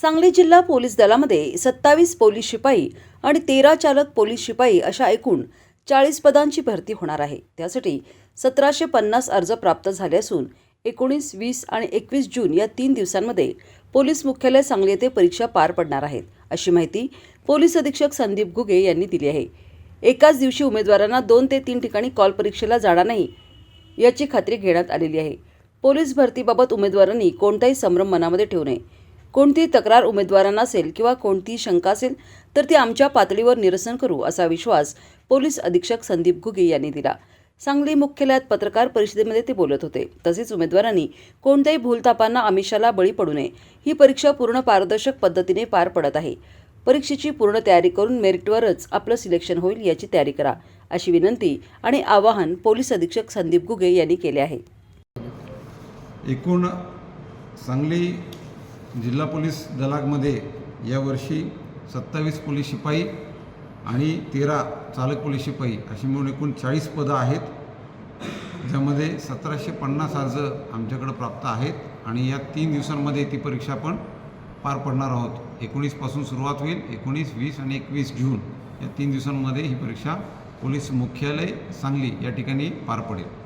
सांगली जिल्हा पोलीस दलामध्ये सत्तावीस पोलीस शिपाई आणि तेरा चालक पोलीस शिपाई अशा एकूण चाळीस पदांची भरती होणार आहे. त्यासाठी सतराशे पन्नास अर्ज प्राप्त झाले असून एकोणीस वीस आणि एकवीस जून या तीन दिवसांमध्ये पोलीस मुख्यालय सांगली येथे परीक्षा पार पडणार आहेत. अशी माहिती पोलीस अधीक्षक संदीप घुगे यांनी दिली आहे. एकाच दिवशी उमेदवारांना दोन ते तीन ठिकाणी कॉल परीक्षेला जाणार नाही याची खात्री घेण्यात आलेली आहे. पोलीस भरतीबाबत उमेदवारांनी कोणताही संभ्रम मनामध्ये ठेवू नये. कोणतीही तक्रार उमेदवारांना असेल किंवा कोणतीही शंका असेल तर ती आमच्या पातळीवर निरसन करू असा विश्वास पोलीस अधीक्षक संदीप घुगे यांनी दिला. सांगली मुख्यालयात पत्रकार परिषदेमध्ये ते बोलत होते. तसेच उमेदवारांनी कोणत्याही भूलतापांना आमिषाला बळी पडू नये ही परीक्षा पूर्ण पारदर्शक पद्धतीने पार पडत आहे. परीक्षेची पूर्ण तयारी करून मेरिटवरच आपलं सिलेक्शन होईल याची तयारी करा अशी विनंती आणि आवाहन पोलीस अधीक्षक संदीप घुगे यांनी केले आहे. एकूण सांगली जिल्हा पोलीस दलामध्ये यावर्षी सत्तावीस पोलीस शिपाई आणि तेरा चालक पोलीस शिपाई अशी मिळून एकूण चाळीस पदं आहेत ज्यामध्ये सतराशे पन्नास अर्ज आमच्याकडं प्राप्त आहेत आणि या तीन दिवसांमध्ये ती परीक्षा आपण पार पडणार आहोत. एकोणीसपासून सुरुवात होईल एकोणीस वीस आणि एकवीस जून या तीन दिवसांमध्ये ही परीक्षा पोलीस मुख्यालय सांगली या ठिकाणी पार पडेल.